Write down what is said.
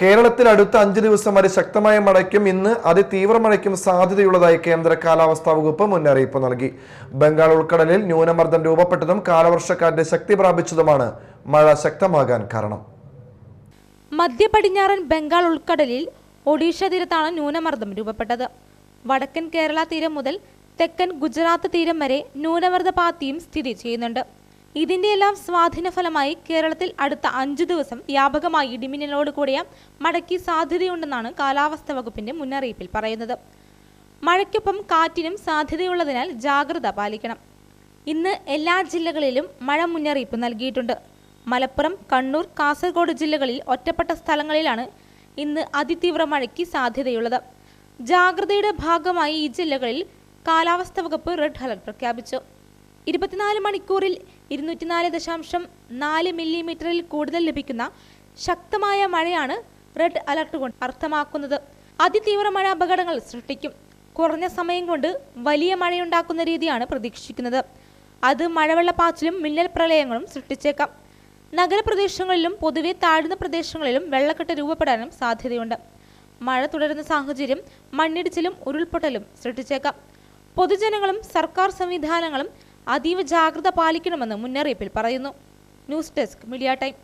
കേരളത്തിൽ അടുത്ത അഞ്ച് ദിവസം വരെ ശക്തമായ മഴയ്ക്കും ഇന്ന് അതിതീവ്ര മഴയ്ക്കും സാധ്യതയുള്ളതായി കേന്ദ്ര കാലാവസ്ഥാ വകുപ്പ് മുന്നറിയിപ്പ് നൽകി. ബംഗാൾ ഉൾക്കടലിൽ ന്യൂനമർദ്ദം രൂപപ്പെട്ടതും കാലവർഷക്കാറ്റ് ശക്തി പ്രാപിച്ചതുമാണ് മഴ ശക്തമാകാൻ കാരണം. മധ്യ പടിഞ്ഞാറൻ ബംഗാൾ ഉൾക്കടലിൽ ഒഡീഷ തീരത്താണ് ന്യൂനമർദ്ദം രൂപപ്പെട്ടത്. വടക്കൻ കേരള തീരം മുതൽ തെക്കൻ ഗുജറാത്ത് തീരം വരെ ന്യൂനമർദ്ദ പാത്തിയും സ്ഥിതി ചെയ്യുന്നുണ്ട്. ഇതിന്റെയെല്ലാം സ്വാധീന ഫലമായി കേരളത്തിൽ അടുത്ത അഞ്ചു ദിവസം വ്യാപകമായി ഇടിമിന്നലോട് കൂടിയ മഴയ്ക്ക് സാധ്യതയുണ്ടെന്നാണ് കാലാവസ്ഥാ വകുപ്പിന്റെ മുന്നറിയിപ്പിൽ പറയുന്നത്. മഴയ്ക്കൊപ്പം കാറ്റിനും സാധ്യതയുള്ളതിനാൽ ജാഗ്രത പാലിക്കണം. ഇന്ന് എല്ലാ ജില്ലകളിലും മഴ മുന്നറിയിപ്പ് നൽകിയിട്ടുണ്ട്. മലപ്പുറം കണ്ണൂർ കാസർഗോഡ് ജില്ലകളിൽ ഒറ്റപ്പെട്ട സ്ഥലങ്ങളിലാണ് ഇന്ന് അതിതീവ്ര മഴയ്ക്ക് സാധ്യതയുള്ളത്. ജാഗ്രതയുടെ ഭാഗമായി ഈ ജില്ലകളിൽ കാലാവസ്ഥാ വകുപ്പ് റെഡ് അലർട്ട് പ്രഖ്യാപിച്ചു. ഇരുപത്തിനാല് മണിക്കൂറിൽ ഇരുന്നൂറ്റിനാല് ദശാംശം നാല് മില്ലിമീറ്ററിൽ കൂടുതൽ ലഭിക്കുന്ന ശക്തമായ മഴയാണ് റെഡ് അലർട്ട് കൊണ്ട് അർത്ഥമാക്കുന്നത്. അതിതീവ്ര മഴ അപകടങ്ങൾ സൃഷ്ടിക്കും. കുറഞ്ഞ സമയം കൊണ്ട് വലിയ മഴയുണ്ടാക്കുന്ന രീതിയാണ് പ്രതീക്ഷിക്കുന്നത്. അത് മഴവെള്ളപ്പാച്ചിലും മിന്നൽ പ്രളയങ്ങളും സൃഷ്ടിച്ചേക്കാം. നഗരപ്രദേശങ്ങളിലും പൊതുവെ താഴ്ന്ന പ്രദേശങ്ങളിലും വെള്ളക്കെട്ട് രൂപപ്പെടാനും സാധ്യതയുണ്ട്. മഴ തുടരുന്ന സാഹചര്യം മണ്ണിടിച്ചിലും ഉരുൾപൊട്ടലും സൃഷ്ടിച്ചേക്കാം. പൊതുജനങ്ങളും സർക്കാർ സംവിധാനങ്ങളും അതീവ ജാഗ്രത പാലിക്കണമെന്ന് മുന്നറിയിപ്പിൽ പറയുന്നു. News desk media time.